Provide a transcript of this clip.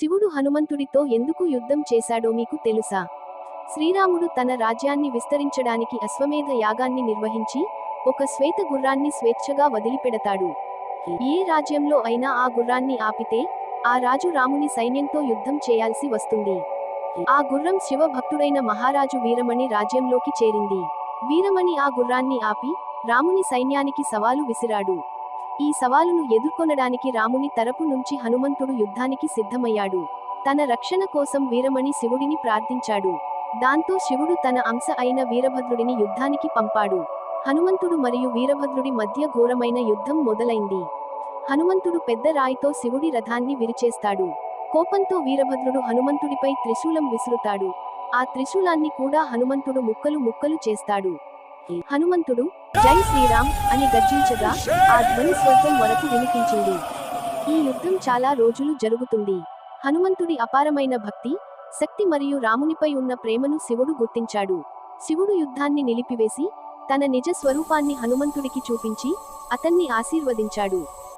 శివుడు హనుమంతుడితో ఎందుకు యుద్ధం చేశాడో మీకు తెలుసా? శ్రీరాముడు తన రాజ్యాన్ని విస్తరించడానికి అశ్వమేధ యాగాన్ని నిర్వహించి ఒక శ్వేత గుర్రాన్ని స్వేచ్ఛగా వదిలిపెడతాడు. ఏ రాజ్యంలో అయినా ఆ గుర్రాన్ని ఆపితే ఆ రాజు రాముని సైన్యంతో యుద్ధం చేయాల్సి వస్తుంది. ఆ గుర్రం శివ భక్తుడైన మహారాజు వీరమణి రాజ్యంలోకి చేరింది. వీరమణి ఆ గుర్రాన్ని ఆపి రాముని సైన్యానికి సవాలు విసిరాడు. ఈ సవాలును ఎదుర్కొనడానికి రాముని తరపు నుంచి హనుమంతుడు యుద్ధానికి సిద్ధమయ్యాడు. తన రక్షణ కోసం వీరమణి శివుడిని ప్రార్థించాడు. దాంతో శివుడు తన అంశ అయిన వీరభద్రుడిని యుద్ధానికి పంపాడు. హనుమంతుడు మరియు వీరభద్రుడి మధ్య ఘోరమైన యుద్ధం మొదలైంది. హనుమంతుడు పెద్ద రాయితో శివుడి రథాన్ని విరిచేస్తాడు. కోపంతో వీరభద్రుడు హనుమంతుడిపై త్రిశూలం విసురుతాడు. ఆ త్రిశూలాన్ని కూడా హనుమంతుడు ముక్కలు ముక్కలు చేస్తాడు. హనుమంతుడు జై శ్రీరామ్ అని గర్జించగా ఆ ధ్వని స్వర్గం వరకు వినిపించింది. ఈ యుద్ధం చాలా రోజులు జరుగుతుంది. హనుమంతుడి అపారమైన భక్తి శక్తి మరియు రామునిపై ఉన్న ప్రేమను శివుడు గుర్తించాడు. శివుడు యుద్ధాన్ని నిలిపివేసి తన నిజ స్వరూపాన్ని హనుమంతుడికి చూపించి అతన్ని ఆశీర్వదించాడు.